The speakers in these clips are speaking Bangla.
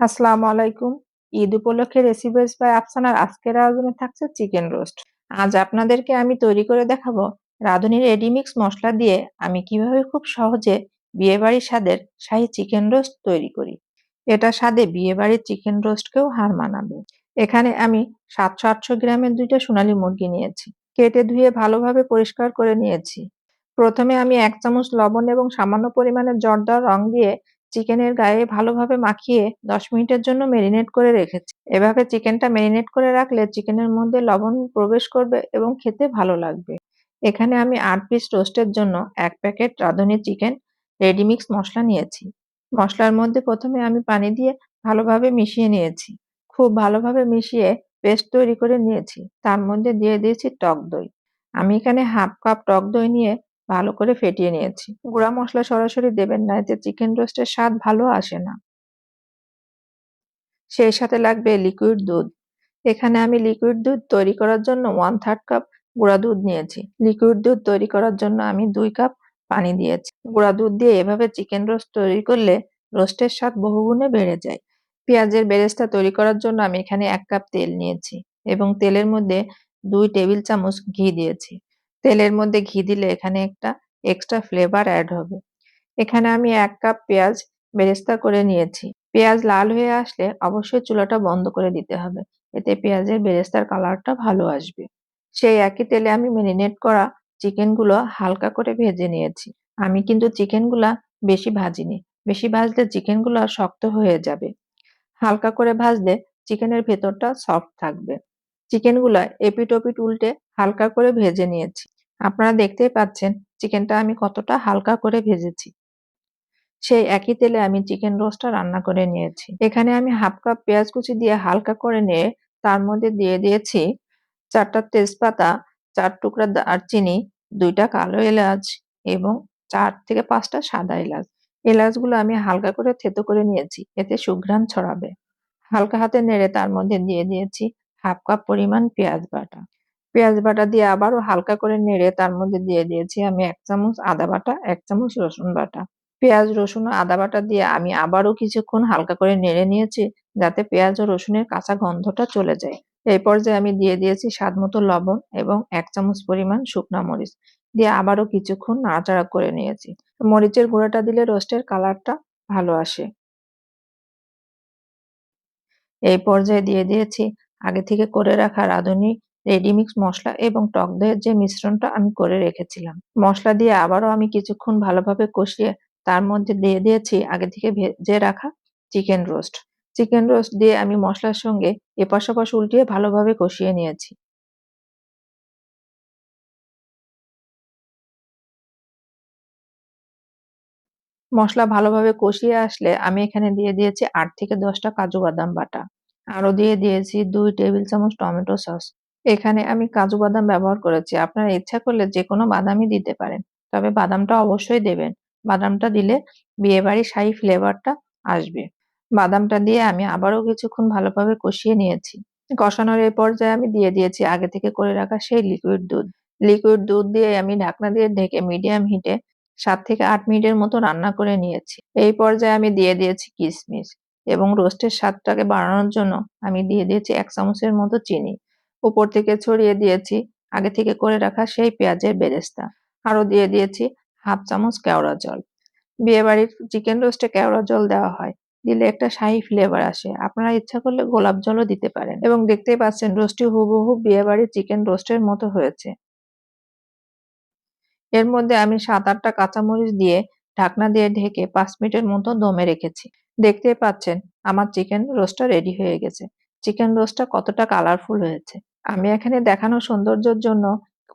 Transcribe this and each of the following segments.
আসসালামু আলাইকুম। ঈদ উপলক্ষে রেসিপিস বাই আফসানার আজকের আয়োজনে থাকছে চিকেন রোস্ট। আজ আপনাদেরকে আমি তৈরি করে দেখাবো রাঁধুনির রেডিমিক্স মশলা দিয়ে আমি কীভাবে খুব সহজে বিয়েবাড়ির স্বাদের শাহি চিকেন রোস্ট তৈরি করি। এটা স্বাদে বিয়েবাড়ির চিকেন রোস্টকেও হার মানাবে। এখানে আমি সাতশো আটশো গ্রামের দুইটা সোনালী মুরগি নিয়েছি। কেটে ধুয়ে ভালোভাবে পরিষ্কার করে নিয়েছি। প্রথমে আমি এক চামচ লবণ এবং সামান্য পরিমাণে জর্দার রং দিয়ে চিকেনের গায়ে ভালোভাবে মাখিয়ে দশ মিনিটের জন্য মেরিনেট করে রেখেছি। এভাবে চিকেনটা মেরিনেট করে রাখলে চিকেনের মধ্যে লবণ প্রবেশ করবে এবং খেতে ভালো লাগবে। এখানে আমি আট পিস রোস্টের জন্য এক প্যাকেট রাঁধুনি চিকেন রেডিমিক্স মশলা নিয়েছি। মশলার মধ্যে প্রথমে আমি পানি দিয়ে ভালোভাবে মিশিয়ে নিয়েছি। খুব ভালোভাবে মিশিয়ে পেস্ট তৈরি করে নিয়েছি। তার মধ্যে দিয়ে দিয়েছি টক দই। আমি এখানে হাফ কাপ টক দই নিয়ে ভালো করে ফেটিয়ে নিয়েছি। গুঁড়া মশলা সরাসরি দেবেন না, এতে চিকেন রোস্টের স্বাদ ভালো আসে না। সেই সাথে লাগবে লিকুইড দুধ। এখানে আমি লিকুইড দুধ তৈরি করার জন্য ওয়ান থার্ড কাপ গুঁড়া দুধ নিয়েছি। লিকুইড দুধ তৈরি করার জন্য আমি দুই কাপ পানি দিয়েছি। গুঁড়া দুধ দিয়ে এভাবে চিকেন রোস্ট তৈরি করলে রোস্টের স্বাদ বহুগুণে বেড়ে যায়। পেঁয়াজের বেরেস্তা তৈরি করার জন্য আমি এখানে এক কাপ তেল নিয়েছি এবং তেলের মধ্যে দুই টেবিল চামচ ঘি দিয়েছি। তেলের মধ্যে ঘি দিলে এখানে একটা এক্সট্রা ফ্লেভার অ্যাড হবে। এখানে আমি এক কাপ পেঁয়াজ বেরেস্তা করে নিয়েছি। পেঁয়াজ লাল হয়ে আসলে অবশ্যই চুলাটা বন্ধ করে দিতে হবে। এতে পেঁয়াজের বেরেস্তার কালারটা ভালো আসবে। সেই একই তেলে আমি ম্যারিনেট করা চিকেনগুলো হালকা করে ভেজে নিয়েছি। আমি কিন্তু চিকেনগুলা বেশি ভাজিনি। বেশি ভাজলে চিকেনগুলো শক্ত হয়ে যাবে। হালকা করে ভাজলে চিকেনের ভেতরটা সফট থাকবে। চিকেনগুলা এপিট ওপিট উল্টে হালকা করে ভেজে নিয়েছি। আপনারা দেখতেই পাচ্ছেন চিকেনটা আমি কতটা হালকা করে ভেজেছি। সেই একই তেলে আমি চিকেন রোস্টটা রান্না করে নিয়েছি। এখানে আমি হাফ কাপ পেঁয়াজ কুচি দিয়ে হালকা করে নিয়ে তার মধ্যে দিয়ে দিয়েছি চারটা তেজপাতা, চার টুকরা দারচিনি, দুইটা কালো এলাচ এবং চার থেকে পাঁচটা সাদা এলাচ। এলাচগুলো আমি হালকা করে থেতো করে নিয়েছি, এতে সুঘ্রাণ ছড়াবে। হালকা হাতে নেড়ে তার মধ্যে দিয়ে দিয়েছি হাফ কাপ পরিমাণ পেঁয়াজ বাটা। পেঁয়াজ বাটা দিয়ে আবারও হালকা করে নেড়ে তার মধ্যে দিয়ে দিয়েছি আমি এক চামচ আদা বাটা, এক চামচ রসুন বাটা। পেঁয়াজ, রসুন ও আদা বাটা দিয়ে আমি আবারও কিছুক্ষণ হালকা করে নেড়ে নিয়েছি যাতে পেঁয়াজ ও রসুনের কাঁচা গন্ধটা চলে যায়। এই পর্যায়ে আমি দিয়ে দিয়েছি স্বাদ মতো লবণ এবং এক চামচ পরিমাণ শুকনা মরিচ দিয়ে আবারও কিছুক্ষণ নাড়াচাড়া করে নিয়েছি। মরিচের গুঁড়াটা দিলে রোস্টের কালারটা ভালো আসে। এই পর্যায়ে দিয়ে দিয়েছি আগে থেকে করে রাখা রাঁধুনি, রেডিমিক্স মশলা এবং টক দইয়ের যে মিশ্রণটা আমি করে রেখেছিলাম। মশলা দিয়ে আবারও আমি কিছুক্ষণ ভালোভাবে কষিয়ে তার মধ্যে দিয়ে দিয়েছি আগে থেকে ভেজে রাখা চিকেন রোস্ট। চিকেন রোস্ট দিয়ে আমি মশলার সঙ্গে এপাশ ওপাশ উল্টিয়ে ভালোভাবে কষিয়ে নিয়েছি। মশলা ভালোভাবে কষিয়ে আসলে আমি এখানে দিয়ে দিয়েছি আট থেকে দশটা কাজু বাদাম বাটা। আরও দিয়ে দিয়েছি দুই টেবিল চামচ টমেটো সস। এখানে আমি কাজু বাদাম ব্যবহার করেছি। আপনারা ইচ্ছা করলে যে কোনো বাদামই দিতে পারেন, তবে বাদামটা অবশ্যই দেবেন। বাদামটা দিলে বিয়েবাড়ির শাহী ফ্লেভারটা আসবে। বাদামটা দিয়ে আমি আবারও কিছুক্ষণ ভালোভাবে কষিয়ে নিয়েছি। কষানোর এই পর্যায়ে আমি দিয়ে দিয়েছি আগে থেকে করে রাখা সেই লিকুইড দুধ। লিকুইড দুধ দিয়ে আমি ঢাকনা দিয়ে ঢেকে মিডিয়াম হিটে সাত থেকে আট মিনিটের মতো রান্না করে নিয়েছি। এই পর্যায়ে আমি দিয়ে দিয়েছি কিশমিশ এবং রোস্টের স্বাদটাকে বাড়ানোর জন্য আমি দিয়ে দিয়েছি এক চামচের মতো চিনি। উপর থেকে ছড়িয়ে দিয়েছি আগে থেকে করে রাখা সেই পেঁয়াজের বেরেস্তা। আরও দিয়ে দিয়েছি হাফ চামচ কেওড়া জল। বিয়ে বাড়ির চিকেন রোস্টে কেওড়া জল দেওয়া হয়, দিলে একটা শাহি ফ্লেভার আসে। আপনারা ইচ্ছা করলে গোলাপ জলও দিতে পারেন। এবং দেখতেই পাচ্ছেন রোস্টটি হুবহু বিয়ে বাড়ির চিকেন রোস্টের মতো হয়েছে। এর মধ্যে আমি সাত আটটা কাঁচামরিচ দিয়ে ঢাকনা দিয়ে ঢেকে পাঁচ মিনিটের মতো দমে রেখেছি। দেখতে পাচ্ছেন, আমার চিকেন রোস্টটা রেডি হয়ে গেছে। চিকেন রোস্টটা কতটা কালারফুল হয়েছে। আমি এখানে দেখানো সৌন্দর্যের জন্য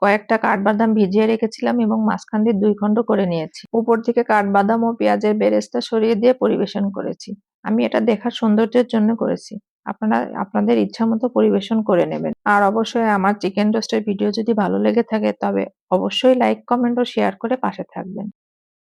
কয়েকটা কাঠবাদাম ভিজিয়ে রেখেছিলাম এবং মাঝখান দিয়ে দুই খণ্ড করে নিয়েছি। উপর থেকে কাঠবাদাম ও পেঁয়াজের বেরেস্তা সরিয়ে দিয়ে পরিবেশন করেছি। আমি এটা দেখার সৌন্দর্যের জন্য করেছি। আপনারা, আপনাদের ইচ্ছা মতো পরিবেশন করে নেবেন। আর অবশ্যই আমার চিকেন রোস্টের ভিডিও যদি ভালো লেগে থাকে, তবে অবশ্যই লাইক কমেন্ট ও শেয়ার করে পাশে থাকবেন।